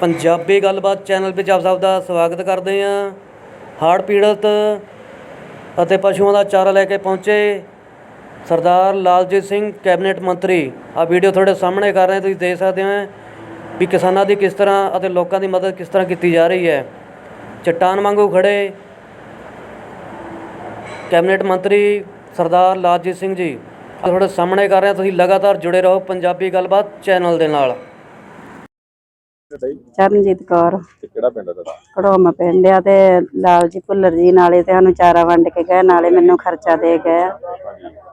ਪੰਜਾਬੀ ਗੱਲਬਾਤ ਚੈਨਲ ਵਿੱਚ ਆਪ ਸਭ ਦਾ ਸਵਾਗਤ ਕਰਦੇ ਹਾਂ। ਹੜ੍ਹ ਪੀੜਤ ਅਤੇ ਪਸ਼ੂਆਂ ਦਾ ਚਾਰਾ ਲੈ ਕੇ ਪਹੁੰਚੇ ਸਰਦਾਰ ਲਾਲਜੀਤ ਸਿੰਘ, ਕੈਬਨਿਟ ਮੰਤਰੀ। ਆ ਵੀਡੀਓ ਤੁਹਾਡੇ ਸਾਹਮਣੇ ਕਰ ਰਹੇ ਤੁਸੀਂ ਦੇਖ ਸਕਦੇ ਹੋ ਵੀ ਕਿਸਾਨਾਂ ਦੀ ਕਿਸ ਤਰ੍ਹਾਂ ਅਤੇ ਲੋਕਾਂ ਦੀ ਮਦਦ ਕਿਸ ਤਰ੍ਹਾਂ ਕੀਤੀ ਜਾ ਰਹੀ ਹੈ। ਚਟਾਨ ਵਾਂਗੂ ਖੜੇ ਕੈਬਨਿਟ ਮੰਤਰੀ ਸਰਦਾਰ ਲਾਲਜੀਤ ਸਿੰਘ ਜੀ। ਆਹ ਤੁਹਾਡੇ ਸਾਹਮਣੇ ਕਰ ਰਹੇ ਤੁਸੀਂ ਲਗਾਤਾਰ ਜੁੜੇ ਰਹੋ ਪੰਜਾਬੀ ਗੱਲਬਾਤ ਚੈਨਲ ਦੇ ਨਾਲ। ਚਰਨਜੀਤ ਕੌਰ। ਤੇ ਕਿਹੜਾ ਪਿੰਡ ਤੁਹਾਡਾ? ਕੜੋਮ ਪਿੰਡ ਆ ਤੇ ਲਾਲ ਜੀ ਭੁੱਲਰ ਜੀ ਨਾਲੇ ਤੇ ਸਾਨੂੰ ਚਾਰਾ ਵੰਡ ਕੇ ਗਏ ਨਾਲੇ ਮੈਨੂੰ ਖਰਚਾ ਦੇ ਗਏ।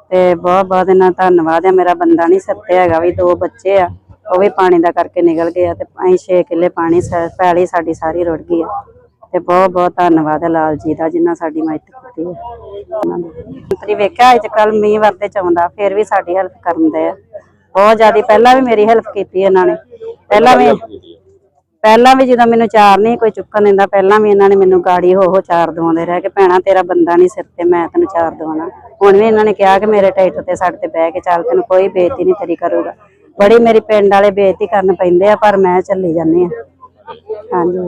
ਤੇ ਬਹੁਤ ਬਹੁਤ ਇਹਨਾਂ ਦਾ ਧੰਨਵਾਦ ਆ ਮੇਰਾ ਬੰਦਾ ਨਹੀਂ ਸੱਤੇ ਹੈਗਾ ਵੀ ਦੋ ਬੱਚੇ ਆ ਉਹ ਵੀ ਪਾਣੀ ਦਾ ਕਰਕੇ ਨਿਕਲ ਗਏ ਆ ਤੇ ਅਸੀਂ 6 ਕਿੱਲੇ ਪਾਣੀ ਪੈਲੀ ਸਾਡੀ ਸਾਰੀ ਰੁੜ ਗਈ ਆ। ਤੇ ਬਹੁਤ ਬਹੁਤ ਧੰਨਵਾਦ ਹੈ ਲਾਲ ਜੀ ਦਾ ਜਿਨ੍ਹਾਂ ਸਾਡੀ ਮਦਦ ਕੀਤੀ ਹੈ ਦੀ। ਮੰਤਰੀ ਵੇਖਿਆ ਅੱਜ ਕੱਲ ਮੀਂਹ ਵਰਦੇ ਚ ਆਉਂਦਾ ਫਿਰ ਵੀ ਸਾਡੀ ਹੈਲਪ ਕਰਨ ਦੇ ਆ। ਬਹੁਤ ਜ਼ਿਆਦਾ ਪਹਿਲਾਂ ਵੀ ਮੇਰੀ ਹੈਲਪ ਕੀਤੀ ਇਹਨਾਂ ਨੇ। ਪਹਿਲਾਂ ਵੀ ਪਹਿਲਾਂ ਵੀ ਜਦੋਂ ਮੈਨੂੰ ਚਾਰ ਨਹੀਂ ਕੋਈ ਚੁੱਕਣ ਦਿੰਦਾ ਪਹਿਲਾਂ ਵੀ ਇਹਨਾਂ ਨੇ ਮੈਨੂੰ ਗਾੜੀ ਹੋ ਹੋ ਚਾਰ ਦਵਾਉਂਦੇ ਰਹਿ ਕਿ ਭੈਣਾ ਤੇਰਾ ਬੰਦਾ ਨਹੀਂ ਸਿਰ ਤੇ ਮੈਂ ਤੈਨੂੰ ਚਾਰ ਦਵਾਉਣਾ। ਹੁਣ ਵੀ ਇਹਨਾਂ ਨੇ ਕਿਹਾ ਕਿ ਮੇਰੇ ਟਰੈਕਟਰ ਤੇ ਸਾਡੇ ਤੇ ਬਹਿ ਕੇ ਚੱਲ ਤੈਨੂੰ ਕੋਈ ਬੇਇੱਜ਼ਤੀ ਨਹੀਂ ਤੇਰੀ ਕਰੂਗਾ। ਬੜੀ ਮੇਰੀ ਪਿੰਡ ਵਾਲੇ ਬੇਇੱਜ਼ਤੀ ਕਰਨ ਪੈਂਦੇ ਆ ਪਰ ਮੈਂ ਚੱਲੀ ਜਾਂਦੀ ਆ ਹਾਂਜੀ।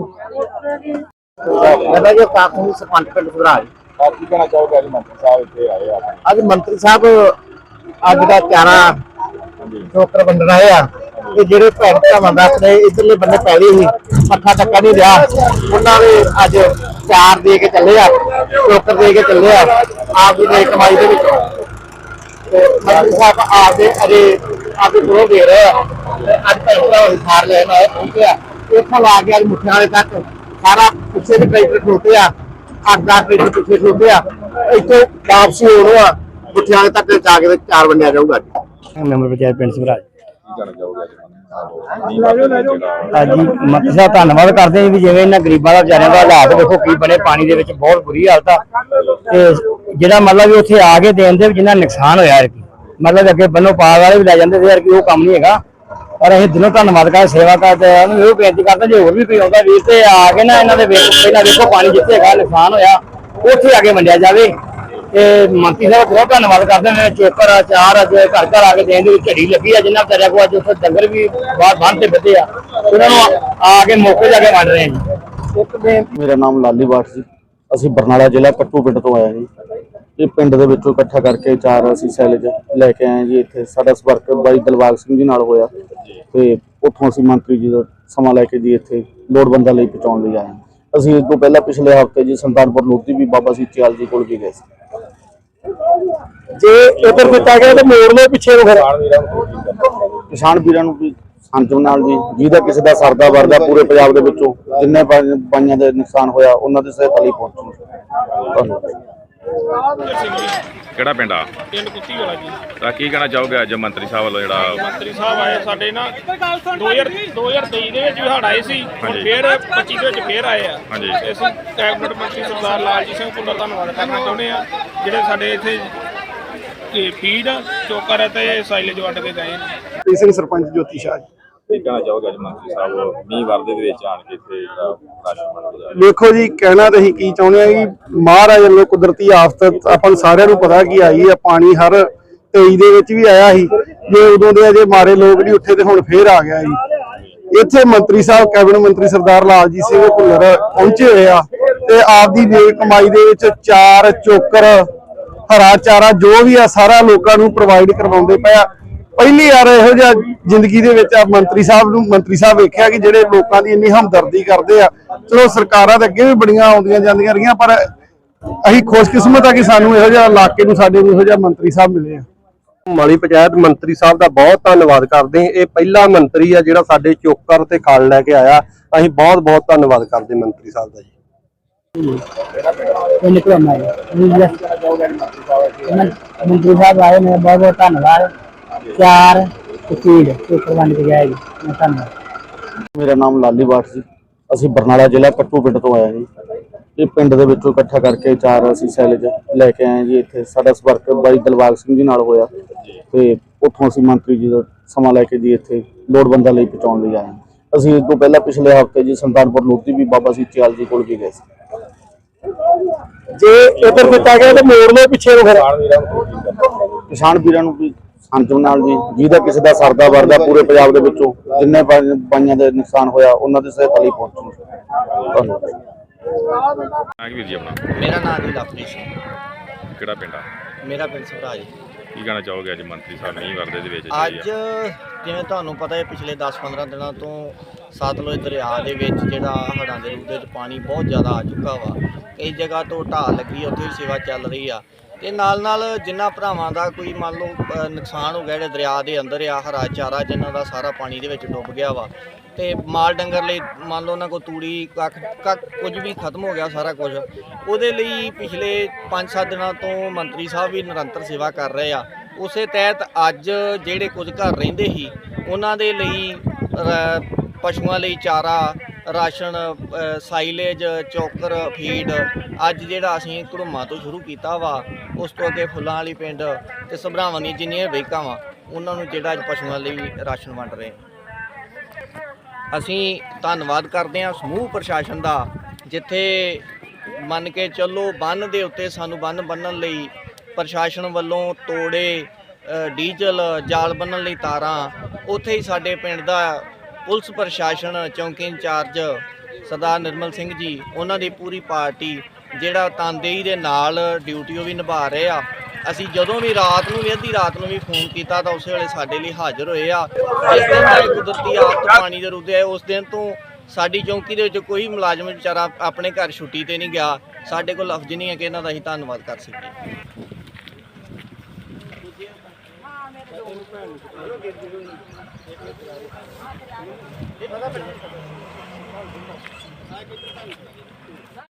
ਮੈਂ ਜੋ ਕਾਕੂ ਸਰਪੰਚ ਪਿੰਡ ਸੁਧਰਾਜ ਆਪ ਕੀ ਕਹਿਣਾ ਚਾਹੋਗੇ ਅੱਜ ਮੰਤਰੀ ਸਾਹਿਬ ਇੱਥੇ ਆਏ ਆ? ਅੱਜ ਮੰਤਰੀ ਸਾਹਿਬ ਅੱਜ ਦਾ ਚਾਰਾ ਚੋਕਰ ਵੰਡਣ ਆਏ ਆ। ਤੇ ਜਿਹੜੇ ਭੈਣ ਭਰਾਵਾਂ ਦਾ ਆਪਣੇ ਇਧਰਲੇ ਬੰਨੇ ਪੈਲੀ ਸੀ ਪੱਠਾ ਟੱਕਾ ਨਹੀਂ ਰਿਹਾ, ਉਹਨਾਂ ਨੇ ਅੱਜ ਚਾਰ ਦੇ ਕੇ ਚੱਲੇ ਆ, ਚੋਕਰ ਦੇ ਕੇ ਚੱਲੇ ਆ ਆਪ ਦੀ ਕਮਾਈ ਦੇ ਵਿੱਚ। ਤੇ ਮੰਤਰੀ ਸਾਹਿਬ ਆਪਦੇ ਅਜੇ ਆਪਦੇ ਗੁਰੂ ਦੇ ਰਹੇ ਆ। ਅੱਜ ਭੈਣ ਭਰਾਵਾਂ ਦੀ ਸਾਰ ਲੈਣ ਆਏ ਪਹੁੰਚਿਆ ਇੱਥੋਂ ਲਾ ਕੇ ਅੱਜ ਮੁੱਠਿਆਂ ਵਾਲੇ ਤੱਕ ਸਾਰਾ ਪਿੱਛੇ ਦੇ ਟਰੈਕਟਰ ਖਲੋਤੇ ਆ, ਅੱਠ ਦਸ ਟਰੈਕਟਰ ਪਿੱਛੇ ਖਲੋਤੇ ਆ। ਇੱਥੋਂ ਵਾਪਸੀ ਹੋਣੋ ਮੁੱਠਿਆਂ ਵਾਲੇ ਤੱਕ ਜਾ ਕੇ ਚਾਰ ਵੰਡਿਆ ਜਾਊਗਾ ਮੈਂਬਰ ਪੰਚਾਇਤ ਪਿੰਡ ਸਮਰਾਜ ਚਾਹੋਗੇ ਅੱਜ ਮੰਤਰੀ ਸਾਹਿਬ ਧੰਨਵਾਦ। ਕਰਦੇ ਹਾਂ ਵੀ ਜਿਵੇਂ ਇਹਨਾਂ ਗਰੀਬਾਂ ਦਾ ਵਿਚਾਰਿਆਂ ਦਾ ਹਾਲਾਤ ਵੇਖੋ ਕੀ ਬਣੇ ਪਾਣੀ ਦੇ ਵਿੱਚ ਬਹੁਤ ਬੁਰੀ ਹਾਲਤ ਆ। ਤੇ ਜਿਹੜਾ ਮਤਲਬ ਵੀ ਉੱਥੇ ਆ ਕੇ ਦੇਣ ਦੇ ਜਿੰਨਾ ਨੁਕਸਾਨ ਹੋਇਆ ਹੈ ਮਤਲਬ ਅੱਗੇ ਬੰਨੋ ਪਾਰ ਵਾਲੇ ਵੀ ਲੈ ਜਾਂਦੇ ਸੀ ਯਾਰ ਕਿ ਉਹ ਕੰਮ ਨਹੀਂ ਹੈਗਾ। ਪਰ ਅਸੀਂ ਦਿਨੋਂ ਧੰਨਵਾਦ ਕਰਦੇ ਸੇਵਾ ਕਰਦੇ ਆ ਉਹਨੂੰ ਇਹ ਬੇਨਤੀ ਕਰਦੇ ਜੇ ਹੋਰ ਵੀ ਕੋਈ ਆਉਂਦਾ ਵੀਰ ਤੇ ਆ ਕੇ ਨਾ ਇਹਨਾਂ ਦੇ ਵੇਖੋ ਪਹਿਲਾਂ ਵੇਖੋ ਪਾਣੀ ਜਿੱਥੇ ਹੈਗਾ ਨੁਕਸਾਨ ਹੋਇਆ ਉੱਥੇ ਆ ਕੇ ਵੰਡਿਆ ਜਾਵੇ। ਤੇ ਮੰਤਰੀ ਸਾਹਿਬ ਬਹੁਤ ਧੰਨਵਾਦ ਕਰਦੇ ਨੇ ਚੋਕਰ ਆ ਚਾਰ ਅੱਜ ਘਰ ਘਰ ਆ ਕੇ ਦੇਣ ਦੀ ਝੜੀ ਲੱਗੀ ਆ, ਜਿੰਨਾ ਵਿਚਾਰਿਆਂ ਕੋਲ ਅੱਜ ਉੱਥੇ ਡੰਗਰ ਵੀ ਬਾਹਰ ਬੰਨ ਤੇ ਬੱਧੇ ਆ, ਉਹਨਾਂ ਨੂੰ ਆ ਕੇ ਮੌਕੇ ਜਾ ਕੇ ਵੰਡ ਰਹੇ ਆ ਜੀ। ਮੇਰਾ ਨਾਮ ਲਾਲੀ ਬਾਠ ਜੀ। ਅਸੀਂ ਬਰਨਾਲਾ ਜ਼ਿਲ੍ਹਾ ਕੱਟੂ ਪਿੰਡ ਤੋਂ ਆਏ ਜੀ। ਇਹ ਪਿੰਡ ਦੇ ਵਿੱਚੋਂ ਇਕੱਠਾ ਕਰਕੇ ਚਾਰ ਅਸੀਂ ਸੈਲੇਜ ਲੈ ਕੇ ਆਏ ਜੀ ਇੱਥੇ। ਸਾਡਾ ਸੰਪਰਕ ਬਾਈ ਦਿਲਬਾਗ ਸਿੰਘ ਜੀ ਨਾਲ ਹੋਇਆ। ਤੇ ਉੱਥੋਂ ਅਸੀਂ ਮੰਤਰੀ ਜੀ ਦਾ ਸਮਾਂ ਲੈ ਕੇ ਜੀ ਇੱਥੇ ਲੋੜਵੰਦਾਂ ਲਈ ਪਹੁੰਚਾਉਣ ਲਈ ਆਏ ਅਸੀਂ ਇਸ ਤੋਂ ਪਹਿਲਾਂ ਪਿਛਲੇ ਹਫ਼ਤੇ ਜੀ ਸੰਤਾਨਪੁਰ ਲੋਧੀ ਵੀ ਬਾਬਾ ਸੀ ਜੀ ਕੋਲ ਵੀ ਗਏ ਸੀ। ਜੇ ਇਧਰ ਫਿੱਟਾ ਗਿਆ ਤੇ ਮੋੜ ਲਓ ਪਿੱਛੇ ਨੂੰ ਫਿਰ। ਕਿਸਾਨ ਵੀਰਾਂ ਨੂੰ ਵੀ ਸੰਜਮ ਨਾਲ ਜੀ ਜਿਹਦਾ ਕਿਸੇ ਦਾ ਸਰਦਾ ਵਰਦਾ ਪੂਰੇ ਪੰਜਾਬ ਦੇ ਵਿੱਚੋਂ ਜਿੰਨੇ ਬਾਈ- ਬਾਈਆਂ ਦੇ ਨੁਕਸਾਨ ਹੋਇਆ, ਉਹਨਾਂ ਦੀ ਸਹਾਇਤਾ ਲਈ ਪਹੁੰਚਣ ਧੰਨਵਾਦ। ਕਿਹੜਾ ਪਿੰਡ ਆ? ਪਿੰਡ ਕੁੱਤੀ ਵਾਲਾ ਜੀ। ਤਾਂ ਕੀ ਕਹਿਣਾ ਚਾਹੋਗੇ ਅੱਜ ਮੰਤਰੀ ਸਾਹਿਬ ਵੱਲੋਂ ਜਿਹੜਾ ਮੰਤਰੀ ਸਾਹਿਬ ਆਏ ਸਾਡੇ ਨਾ 2000 2023 ਦੇ ਵਿੱਚ ਵੀ ਹੜ ਆਏ ਸੀ ਹੁਣ ਹਾਂਜੀ। ਫੇਰ 25 ਦੇ ਵਿੱਚ ਫੇਰ ਆਏ ਆ। ਹਾਂਜੀ। ਤੇ ਅਸੀਂ ਕੈਬਨਿਟ ਮੰਤਰੀ ਸਰਦਾਰ ਲਾਲਜੀਤ ਸਿੰਘ ਭੁੱਲਰ ਦਾ ਧੰਨਵਾਦ ਕਰਨਾ ਚਾਹੁੰਦੇ ਆ ਜਿਹੜੇ ਸਾਡੇ ਇੱਥੇ ਇਹ ਫੀਡ ਚੋਕਰ ਅਤੇ ਸਾਈਲੇਜ ਵੰਡ ਕੇ ਗਏ ਨੇ। ਪ੍ਰੀਤ ਸਿੰਘ ਸਰਪੰਚ ਜੋਤੀ ਸ਼ਾਹ ਜੀ। ਕੀ ਕਹਿਣਾ ਚਾਹੋਗੇ ਅੱਜ ਮੰਤਰੀ ਸਾਹਿਬ ਮੀਂਹ ਵਰਦੇ ਦੇ ਵਿੱਚ ਆਣ ਕੇ ਇੱਥੇ ਜਿਹੜਾ ਰਾਸ਼ਨ ਵੰਡ ਰਿਹਾ ਦੇਖੋ ਜੀ, ਕਹਿਣਾ ਤਾਂ ਅਸੀਂ ਕੀ ਚਾਹੁੰਦੇ ਆ ਕਿ ਮਹਾਰਾਜ ਵੱਲੋਂ ਕੁਦਰਤੀ ਆਫਤ ਆਪਾਂ ਨੂੰ ਸਾਰਿਆਂ ਨੂੰ ਪਤਾ ਕੀ ਆਈ ਆ ਪਾਣੀ ਹਰ 23 ਦੇ ਵਿੱਚ ਵੀ ਆਇਆ ਸੀ, ਜੇ ਉਦੋਂ ਦੇ ਅਜੇ ਮਾਰੇ ਲੋਕ ਨਹੀਂ ਉੱਠੇ ਤੇ ਹੁਣ ਫੇਰ ਆ ਗਿਆ ਜੀ। ਇੱਥੇ ਮੰਤਰੀ ਸਾਹਿਬ, ਕੈਬਨਿਟ ਮੰਤਰੀ ਸਰਦਾਰ ਲਾਲਜੀਤ ਸਿੰਘ ਭੁੱਲਰ ਪਹੁੰਚੇ ਹੋਏ ਆ ਤੇ ਆਪ ਦੀ ਨੇਕ ਕਮਾਈ ਦੇ ਵਿੱਚ ਚਾਰ ਚੋਕਰ, ਹਰਾ ਚਾਰਾ ਜੋ ਵੀ ਆ, ਸਾਰਾ ਲੋਕਾਂ ਨੂੰ ਪ੍ਰੋਵਾਈਡ ਕਰਵਾਉਂਦੇ ਪਏ ਪਹਿਲੀ ਵਾਰ ਇਹੋ ਜਿਹਾ ਜ਼ਿੰਦਗੀ ਦੇ ਵਿੱਚ ਆ ਮੰਤਰੀ ਸਾਹਿਬ ਨੂੰ ਮੰਤਰੀ ਸਾਹਿਬ ਵੇਖਿਆ ਕਿ ਜਿਹੜੇ ਲੋਕਾਂ ਦੀ ਇੰਨੀ ਹਮਦਰਦੀ ਕਰਦੇ ਆ ਚਲੋ ਸਰਕਾਰਾਂ ਤਾਂ ਅੱਗੇ ਵੀ ਬੜੀਆਂ ਆਉਂਦੀਆਂ ਜਾਂਦੀਆਂ ਰਹੀਆਂ ਪਰ ਅਸੀਂ ਖੁਸ਼ਕਿਸਮਤ ਆ ਕਿ ਸਾਨੂੰ ਇਹੋ ਜਿਹਾ ਇਲਾਕੇ ਨੂੰ ਸਾਡੇ ਨੂੰ ਇਹੋ ਜਿਹਾ ਮੰਤਰੀ ਸਾਹਿਬ ਮਿਲੇ ਆ। ਮਾਲੀ ਪੰਚਾਇਤ ਮੰਤਰੀ ਸਾਹਿਬ ਦਾ ਬਹੁਤ ਧੰਨਵਾਦ ਕਰਦੇ ਹਾਂ। ਇਹ ਪਹਿਲਾ ਮੰਤਰੀ ਆ ਜਿਹੜਾ ਸਾਡੇ ਚੋਕਰ ਤੇ ਖਲ ਲੈ ਕੇ ਆਇਆ। ਅਸੀਂ ਬਹੁਤ ਬਹੁਤ ਧੰਨਵਾਦ ਕਰਦੇ ਮੰਤਰੀ ਸਾਹਿਬ ਦਾ ਜੀ। ਮੰਤਰੀ ਸਾਹਿਬ ਆਏ ਨੇ ਬਹੁਤ ਬਹੁਤ ਧੰਨਵਾਦ। ਚਾਰ ਤਸੀਲ ਚੋਕਰ ਵੰਡ ਕੇ ਗਏ ਜੀ। ਮੈਂ ਧੰਨਵਾਦ। ਮੇਰਾ ਨਾਮ ਲਾਲੀ ਬਾਠ ਜੀ। ਅਸੀਂ ਬਰਨਾਲਾ ਜ਼ਿਲ੍ਹਾ ਕੱਟੂ ਪਿੰਡ ਤੋਂ ਆਏ ਹਾਂ ਜੀ। ਇਹ ਪਿੰਡ ਦੇ ਵਿੱਚੋਂ ਇਕੱਠਾ ਕਰਕੇ ਚਾਰ ਅਸੀਂ ਸੈਲੇਜ ਲੈ ਕੇ ਆਏ ਜੀ ਇੱਥੇ। ਸਾਡਾ ਸੰਪਰਕ ਬਾਈ ਦਿਲਬਾਗ ਸਿੰਘ ਜੀ ਨਾਲ ਹੋਇਆ। ਤੇ ਉੱਥੋਂ ਅਸੀਂ ਮੰਤਰੀ ਜੀ ਦਾ ਸਮਾਂ ਲੈ ਕੇ ਜੀ ਇੱਥੇ ਲੋੜਵੰਦਾਂ ਲਈ ਪਹੁੰਚਾਉਣ ਲਈ ਆਏ। ਅਸੀਂ ਇਸ ਤੋਂ ਪਹਿਲਾਂ ਪਿਛਲੇ ਹਫ਼ਤੇ ਜੀ ਸੰਤਾਨਪੁਰ ਲੋਧੀ ਵੀ ਬਾਬਾ ਸੀ ਚਾਲ ਜੀ ਕੋਲ ਵੀ ਗਏ ਸੀ। ਜੇ ਇਧਰ ਫਿੱਟਾ ਗਿਆ ਤੇ ਮੋੜ ਲਓ ਪਿੱਛੇ ਨੂੰ ਫਿਰ। ਕਿਸਾਨ ਵੀਰਾਂ ਨੂੰ ਵੀ ਅੰਜਮ ਨਾਲ ਜੀ ਜਿਹਦਾ ਕਿਸੇ ਦਾ ਸਰਦਾ ਵਰਦਾ ਪੂਰੇ ਪੰਜਾਬ ਦੇ ਵਿੱਚੋਂ ਜਿੰਨੇ ਬਾਈਆਂ ਦੇ ਨੁਕਸਾਨ ਹੋਇਆ ਉਹਨਾਂ ਦੀ ਸਹਾਇਤਾ ਲਈ ਪਹੁੰਚੂ। ਧੰਨਵਾਦ। ਆ ਵੀਰ ਜੀ ਆਪਣਾ? ਮੇਰਾ ਨਾਮ ਜੀ ਲਵਪ੍ਰੀਤ ਸਿੰਘ। ਕਿਹੜਾ ਪਿੰਡ ਆ? ਮੇਰਾ ਪਿੰਡ ਸਵਰਾਜ ਕੀ ਕਹਿਣਾ ਚਾਹੋਗੇ ਅੱਜ ਮੰਤਰੀ ਸਾਹਿਬ ਮੀਂਹ ਵਰਦੇ ਦੇ ਵਿੱਚ ਅੱਜ ਜਿਵੇਂ ਤੁਹਾਨੂੰ ਪਤਾ ਹੈ ਪਿਛਲੇ 10-15 ਦਿਨਾਂ ਤੋਂ ਸਤਲੁਜ ਦਰਿਆ ਦੇ ਵਿੱਚ ਜਿਹੜਾ ਹੜ੍ਹਾਂ ਦੇ ਰੂਪ ਦੇ ਵਿੱਚ ਪਾਣੀ ਬਹੁਤ ਜ਼ਿਆਦਾ ਆ ਚੁੱਕਾ ਵਾ। ਕਈ ਜਗ੍ਹਾ ਤੋਂ ਢਾਹ ਲੱਗੀ ਉੱਥੇ ਵੀ ਸੇਵਾ ਚੱਲ ਰਹੀ ਆ। ਤੇ ਨਾਲ ਨਾਲ ਜਿੰਨਾ ਭਰਾਵਾਂ ਦਾ ਕੋਈ ਮੰਨ ਲਓ ਨੁਕਸਾਨ ਹੋ ਗਿਆ, ਜਿਹੜੇ ਦਰਿਆ ਦੇ ਅੰਦਰ ਆ, ਹਰਾ ਚਾਰਾ ਜਿਨ੍ਹਾਂ ਦਾ ਸਾਰਾ ਪਾਣੀ ਦੇ ਵਿੱਚ ਡੁੱਬ ਗਿਆ ਵਾ, ਤੇ ਮਾਲ ਡੰਗਰ ਲਈ ਮੰਨ ਲਓ ਉਹਨਾਂ ਕੋ ਤੂੜੀ, ਕੱਖ ਕੱਖ ਕੁਝ ਵੀ ਖਤਮ ਹੋ ਗਿਆ ਸਾਰਾ ਕੁਝ। ਉਹਦੇ ਲਈ ਪਿਛਲੇ 5-7 ਦਿਨਾਂ ਤੋਂ ਮੰਤਰੀ ਸਾਹਿਬ ਵੀ ਨਿਰੰਤਰ ਸੇਵਾ ਕਰ ਰਹੇ ਆ। ਉਸੇ ਤਹਿਤ ਅੱਜ ਜਿਹੜੇ ਕੁਝ ਘਰ ਰਹਿੰਦੇ ਸੀ, ਉਹਨਾਂ ਦੇ ਲਈ ਪਸ਼ੂਆਂ ਲਈ ਚਾਰਾ ਰਾਸ਼ਨ ਸਾਈਲੇਜ ਚੋਕਰ, ਫੀਡ, ਅੱਜ ਜਿਹੜਾ ਅਸੀਂ ਘੜੂਮਾ ਤੋਂ ਸ਼ੁਰੂ ਕੀਤਾ ਵਾ, ਉਸ ਤੋਂ ਅੱਗੇ ਫੁੱਲਾਂ ਵਾਲੀ ਪਿੰਡ ਤੇ ਸਭਰਾਵਾਂ ਦੀਆਂ ਜਿੰਨੀਆਂ ਵੇਕਾਂ ਵਾ, ਉਹਨਾਂ ਨੂੰ ਜਿਹੜਾ ਅੱਜ ਪਸ਼ੂਆਂ ਲਈ ਰਾਸ਼ਨ ਵੰਡ ਰਹੇ ਅਸੀਂ ਧੰਨਵਾਦ ਕਰਦੇ ਹਾਂ ਸਮੂਹ ਪ੍ਰਸ਼ਾਸਨ ਦਾ, ਜਿੱਥੇ ਮੰਨ ਕੇ ਚੱਲੋ ਬੰਨ ਦੇ ਉੱਤੇ ਸਾਨੂੰ ਬੰਨ ਬੰਨਣ ਲਈ ਪ੍ਰਸ਼ਾਸਨ ਵੱਲੋਂ ਤੋੜੇ ਡੀਜ਼ਲ, ਜਾਲ ਬੰਨਣ ਲਈ ਤਾਰਾਂ, ਉੱਥੇ ਹੀ ਸਾਡੇ ਪਿੰਡ ਦਾ ਪੁਲਿਸ ਪ੍ਰਸ਼ਾਸਨ ਚੌਂਕੀ ਇੰਚਾਰਜ ਸਰਦਾਰ ਨਿਰਮਲ ਸਿੰਘ ਜੀ, ਉਹਨਾਂ ਦੀ ਪੂਰੀ ਪਾਰਟੀ ਜਿਹੜਾ ਤਨਦੇਹੀ ਦੇ ਨਾਲ ਡਿਊਟੀ ਉਹ ਵੀ ਨਿਭਾ ਰਹੇ ਆ। ਅਸੀਂ ਜਦੋਂ ਵੀ ਰਾਤ ਨੂੰ ਵੀ, ਅੱਧੀ ਰਾਤ ਨੂੰ ਵੀ ਫੋਨ ਕੀਤਾ ਤਾਂ ਉਸੇ ਵੇਲੇ ਸਾਡੇ ਲਈ ਹਾਜ਼ਰ ਹੋਏ ਆ। ਜਿਸ ਦਿਨ ਦਾ ਕੁਦਰਤੀ ਆਫਤ ਪਾਣੀ ਦੇ ਰੁੱਦੇ ਆਏ ਉਸ ਦਿਨ ਤੋਂ ਸਾਡੀ ਚੌਂਕੀ ਦੇ ਵਿੱਚ ਕੋਈ ਮੁਲਾਜ਼ਮ ਵਿਚਾਰਾ ਆਪਣੇ ਘਰ ਛੁੱਟੀ ਤੇ ਨਹੀਂ ਗਿਆ। ਸਾਡੇ ਕੋਲ ਲਫ਼ਜ਼ ਨਹੀਂ ਹੈ ਕਿ ਇਹਨਾਂ ਦਾ ਅਸੀਂ ਧੰਨਵਾਦ ਕਰ ਸਕੀਏ। ਆ ਕਿੱਥੇ ਤੁਹਾਨੂੰ